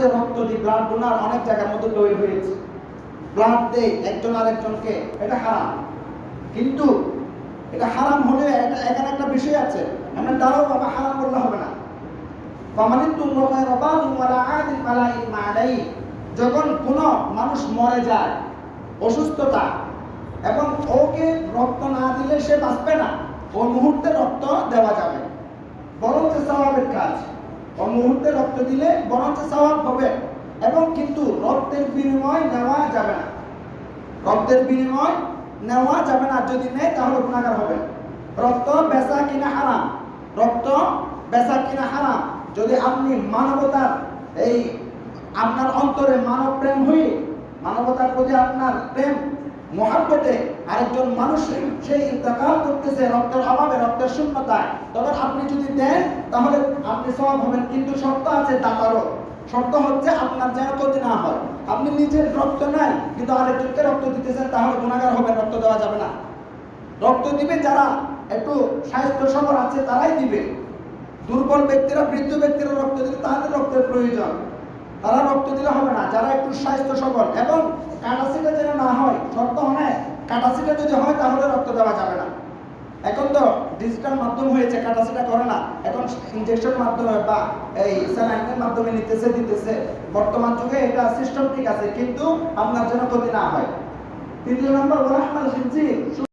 যে রক্ত দিই ব্লাড ডোনার অনেক জায়গার মধ্যে তৈরি হয়েছে। ব্লাড দেয় একজন আরেকজনকে, এটা হারাম। কিন্তু এটা হারাম হলে এটা এখানে একটা বিষয় আছে। আমরা তারাও বাবা হারাম বললে হবে না। যখন কোনো মানুষ মরে যায়, অসুস্থতা, এবং ওকে রক্ত না দিলে সে বাঁচবে না, ওই মুহূর্তে রক্ত দেওয়া যাবে। বরঞ্চ স্বভাবের কাজ। মুহূর্তে রক্ত দিলে বরঞ্চ স্বভাব হবে এবং কিন্তু রক্তের বিনিময় নেওয়া যাবে না। রক্তের বিনিময় নেওয়া যাবে না, যদি নেয় তাহলে গুণাগার হবে। রক্ত বেচা কিনা হারাম? রক্ত বেচা কিনা হারাম? যদি আপনি মানবতার এই আপনার অন্তরে মানব প্রেম হয়ে মানবতার প্রতি আপনার প্রেম মহাব্বতে আরেকজন মানুষ সেই ইন্তকাল করতেছে রক্তের অভাবে, রক্তের শূন্যতায়। তখন আপনি যদি দেন, তাহলে আপনি সব হবেন। কিন্তু শর্ত আছে দাতারও। শর্ত হচ্ছে আপনার যেন ক্ষতি না হয়। আপনি নিজের রক্ত নাই কিন্তু আরেকজনকে রক্ত দিতেছেন, তাহলে গুণাগার হবে রক্ত দেওয়া যাবে না। রক্ত দিবে যারা, একটু স্বাস্থ্য সবল আছে, তারাই দিবে। দুর্বল ব্যক্তিরা, বৃদ্ধ ব্যক্তিরা রক্ত দিলে তাদের রক্তের প্রয়োজন তারা রক্ত দিলে হবে না। যারা একটু স্বাস্থ্য সবল এবং কাটাসিটা যেন না হয়, শর্ত অনেক কাটাসিটা যদি হয় তাহলে রক্ত দেওয়া যাবে না। এখন তো ডিজিটাল মাধ্যম হয়েছে কাটাসিটা করে না। এখন ইনজেকশন মাধ্যমে বা এই স্যালাইনের মাধ্যমে নিতেছে, দিতেছে। বর্তমান যুগে এটা সিস্টেম ঠিক আছে, কিন্তু আপনার যেন ক্ষতি না হয়। তৃতীয় নম্বর ওরাহমাল খিনজির।